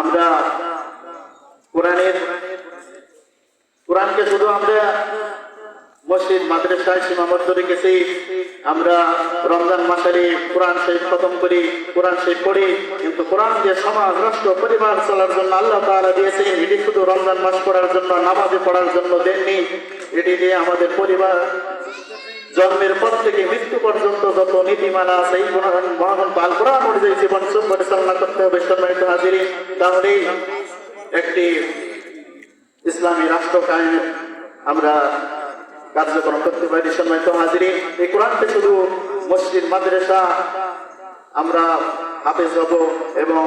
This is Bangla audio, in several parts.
আমরা কোরআনের, কোরআনকে শুধু আমরা মসজিদ, মাদ্রাসায় সীমাবদ্ধ রেখেছি। আমরা রমজান মাসে কোরআন শরীফ খতম করি, কোরআন শরীফ পড়ি, কিন্তু কোরআন যে সমাজ, রাষ্ট্র, পরিবার চলার জন্য আল্লাহ তাআলা দিয়েছেন, এটি শুধু রমজান মাস পড়ার জন্য, নামাজে পড়ার জন্য দেননি। এটি দিয়ে আমাদের পরিবার জন্মের পর থেকে মৃত্যু পর্যন্ত যত নীতিমালা আছে, এই মহান পাল কোরআন অনুযায়ী জীবন পরিচালনা করতে হবে, সম্মানিত হাজিরি তাহলেই একটি ইসলামী রাষ্ট্র কায়েম আমরা কার্যক্রম করতে পারি, সম্মানিত হাজিরি এই কোরআনকে শুধু মসজিদ, মাদ্রাসা আমরা হাফেজ হব এবং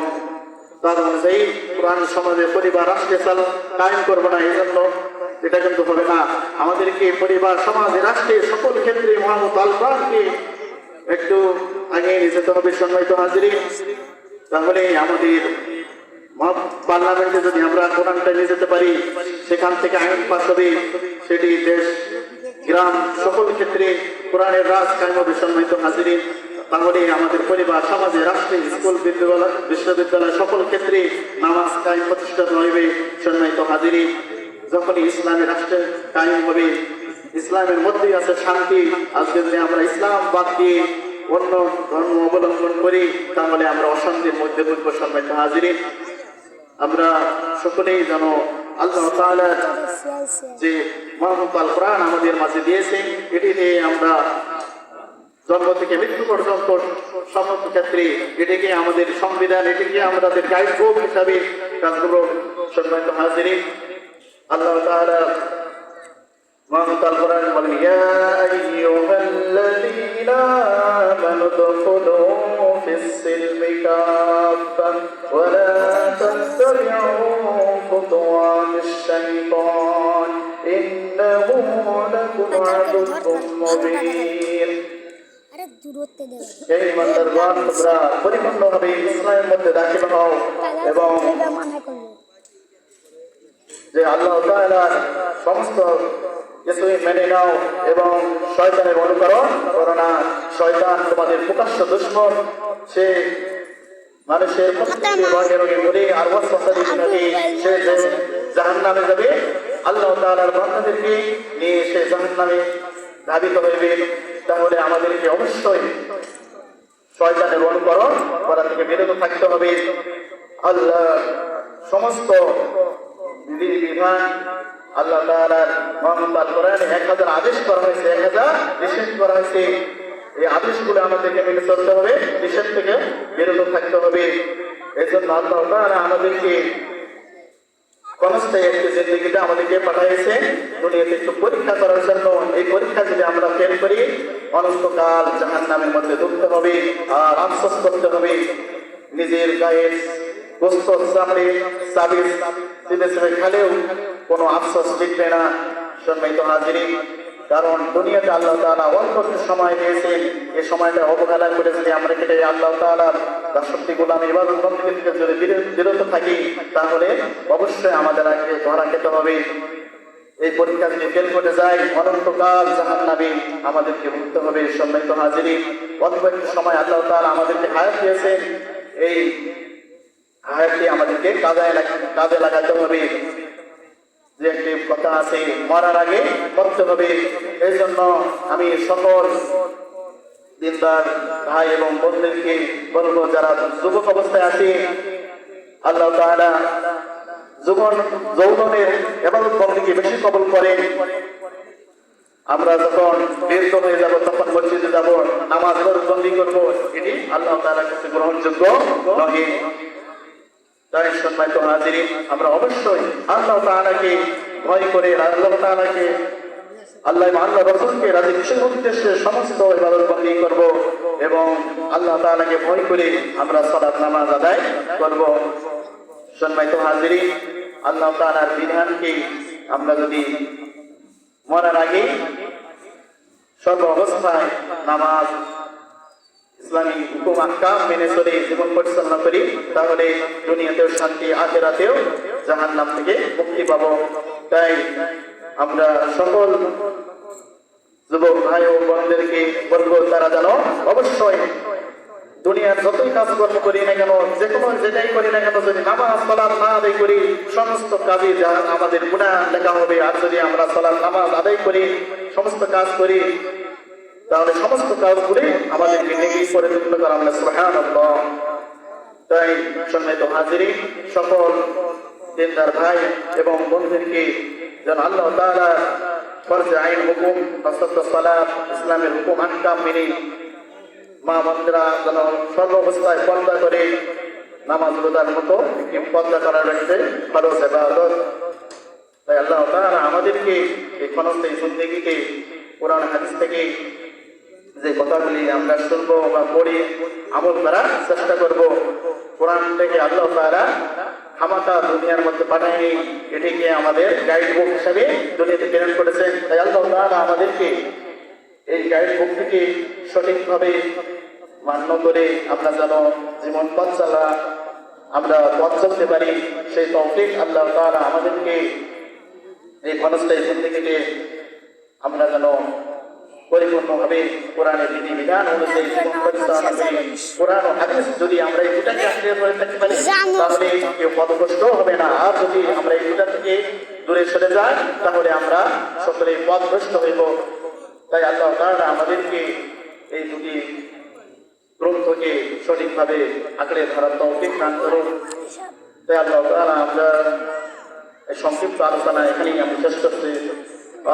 তার অনুযায়ী কোরআন সমাজে পরিবার, রাষ্ট্রে, চাল কায়েম করব না, এই জন্য এটা কিন্তু হবে না। আমাদেরকে পরিবার, সমাজে, রাষ্ট্রে সকল ক্ষেত্রে মহামত আল কোরআনকে একটু আগে যেতে হবে, সম্মানিত হাজিরি তাহলে আমাদের পার্লামেন্টে যদি আমরা কোরআনটা নিয়ে যেতে পারি, সেখান থেকে আইন পাস হবে। সেটি দেশ, গ্রাম, সকল ক্ষেত্রে কোরআনের রাজ কায়েম হবে, সম্মানিত হাজিরি তাহলে আমাদের পরিবার, সমাজে, রাষ্ট্রে, স্কুল, বিদ্যালয়, বিশ্ববিদ্যালয়, সকল ক্ষেত্রে নামাজ কায়েম প্রতিষ্ঠিত হইবে সম্মানিত হাজিরি যখনই ইসলামী রাষ্ট্রে কায়েম হবে, ইসলামের মধ্যেই আছে শান্তি। আজকে যদি আমরা ইসলাম বাদ দিয়ে অন্য ধর্ম অবলম্বন করি, তাহলে আমরা অশান্তির মধ্যে পড়ব, সম্মানিত হাজিরি আমরা সকলেই যেন আল্লাহ যে মহামত আল কোরআন আমাদের মাঝে দিয়েছে এটি নিয়ে আমরা জন্ম থেকে মৃত্যু পর্যন্ত সমস্ত ক্ষেত্রে এটিকে আমাদের সংবিধান, এটিকে আমাদের গাইড বুক হিসাবে কাজগুলো সম্মানিত হাজিরি আল্লাহ তাআলা আল কোরআন বলেন ইয়া আইয়ুহাল্লাযীনা আমানু দুখুলু ফিস-সিলমি কাফা ওয়া লা তাত্তাবি'উ খুতুওয়াতিশ শাইতান ইন্নাহু লাকুম আদুউম মুবিন. এই ইমানদারগণ তোমরা। পরিপূর্ণভাবে ইসলামের মধ্যে দাখিল হও এবং যে আল্লাহ তাআলার সমস্ত কিছুই মেনে নাও এবং শয়তানের অনুকরণ করো না। শয়তান তোমাদের প্রকাশ্য দুশ্মন সে মানুষের আর ওয়াসওয়াসাদি বিনাদি সে জাহান্নামে যাবে আল্লাহ তাআলার বান্দাদেরকে নিয়ে সে জাহান্নামে ধাবিত হইবে। তাহলে আমাদেরকে অবশ্যই শয়তানের অনুকরণ করা থেকে বিরত থাকতে হবে। আল্লাহ সমস্ত আল্লাহ তাআলার মোহাম্মদ এক হাজার আদেশ করা হয়েছে, এক হাজার নিষেধ করা হয়েছে। এই আদেশগুলো আমাদেরকে মেনে চলতে হবে, নিষেধ থেকে বিরত থাকতে হবে। এই জন্য আল্লাহ আমাদেরকে কনস্থায়ী একটি আমাদেরকে পাঠাইছে। দুনিয়াতে একটু পরীক্ষা করার জন্য। এই পরীক্ষা যদি আমরা ফেল করি, অনন্তকাল জাহান নামের মধ্যে ঢুকতে হবে, আর আফসোস করতে হবে। নিজের গায়ের গোস্ত চামড়ে সাবির চিনে চিনে খেলেও কোনো আফসোস লিখবে না। সম্মানিত হাজিরি কারণ দুনিয়াতে আল্লাহ তাআলা অল্প সময় দিয়েছেন। এই সময়টা অবহেলা করে আমরা কেটে আল্লাহ তাআলার দাসত্ব গোলাম ইবাদত বন্দী থেকে যদি বিরত- থাকি, তাহলে অবশ্যই আমাদের আগে ধরা খেতে হবে। এই পরীক্ষা যদি ফেল করে যায়, অনন্তকাল জাহান নামে আমাদেরকে ভুগতে হবে। সম্মানিত হাজিরি অল্প একটু সময় আল্লাহ তাআলা আমাদেরকে হায়াত দিয়েছেন। এই হায়াতকে আমাদেরকে কাজে কাজে লাগাতে হবে। যে একটি কথা আছে, মরার আগে করতে হবে। এই জন্য আমি সকল দিনদার ভাই এবং বোনদেরকে বলব, যারা যুবক অবস্থায় আছে, আল্লাহ তাআলা যৌবন, যৌবনের এবং বন্দীকে বেশি কবল করেন। আমরা যখন বৃদ্ধ হয়ে যাব, তখন মসজিদে যাব, নামাজ বন্দি করব, এটি আল্লাহ তাআলার কাছে গ্রহণযোগ্য নহে। তাই সম্মানিত হাজিরি আমরা অবশ্যই আল্লাহ তাআলাকে ভয় করে, আল্লাহ তাআলাকে, আল্লাহ আল্লাহ রসুলকে রাজি বিশেষ উদ্দেশ্যে সমস্ত ইবাদত বন্দী করব এবং আল্লাহ তাআলাকে ভয় করে আমরা সালাত, নামাজ আদায় করব। সম্মানিত হাজিরি আল্লাহ তাআলার বিধানকে আমরা যদি মরার আগে সর্ব অবস্থায় নামাজ ইসলামী হুকুম আহকাম মেনে চলে জীবন পরিচালনা করি, তাহলে দুনিয়াতেও শান্তি, আখেরাতেও জাহান নাম থেকে মুক্তি পাব। তাই আমরা সকল যুবক ভাই ও বোনদেরকে বলব, তারা যেন অবশ্যই দুনিয়ার যতই কাজকর্ম করি না কেন যে কোনো যেটাই করি না কেন, যদি নামাজ সালাদ না আদায় করি, সমস্ত কাজে যা আমাদের গুণা লেখা হবে। আর যদি আমরা সালাদ নামাজ আদায় করি, সমস্ত কাজ করি তাহলে সমস্ত কাজগুলি আমাদেরকে নেকি করে তুলতে করা আমরা সুহান তাই সম্মানিত হাজিরি সকল দিনদার ভাই এবং বন্ধুদেরকে যেন আল্লাহ তাআলা ফরজ আইন হুকুম সালাত, ইসলামের হুকুম আহকাম মেনে মা মন্দিরা যেন সর্বাবস্থায় পর্দা করে নামাজ রোজার মতো একটি পর্দা করার রয়েছে ফরজ এবাদত তাই আল্লাহ তাআলা আমাদেরকে এই ক্ষণস্থায়ী জিন্দেগিতে কোরআন হাদিস থেকে যে কথাগুলি আমরা শুনব বা পড়ি, আমল করার চেষ্টা করব। কোরআন থেকে আল্লাহ তাআলা হামাকা দুনিয়ার মধ্যে পাঠায়নি, এটিকে আমাদের গাইড বুক হিসাবে দুনিয়াতে প্রেরণ করেছেন। তাই আল্লাহ তাআলা আমাদেরকে এই গাইড বুক থেকে সঠিকভাবে মান্য করে আমরা যেন জীবন পথ চালা, আমরা পথ চলতে পারি, সেই তৌফিক আল্লাহ তাআলা আমাদেরকে এই ক্ষণস্থায়ী জিন্দিগিতে আমরা যেন পরিপূর্ণভাবে কোরআনের বিধি বিধান অনুযায়ী করি কোরআন ও হাদিস যদি আমরা এই দুটাকে আঁকড়ে ধরে থাকতে পারি তাহলে কেউ পদগ্রস্ত হবে না। আর যদি আমরা এই দুটা থেকে দূরে সরে যাই তাহলে আমরা সকলে পদগ্রস্ত হইব। তাই আল্লাহ তাআলা আমাদেরকে এই দুটি গ্রন্থকে সঠিকভাবে আঁকড়ে ধরার তৌফিক দান করুন। তাই আল্লাহ তাআলা আমরা সংক্ষিপ্ত আলোচনা এখানেই আমি শেষ করছি।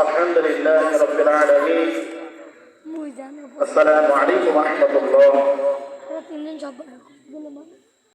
আলহামদুলিল্লাহ রবিল জানো আসসালামু আলাইকুম রহমতুল্লাহ। তিনজন সব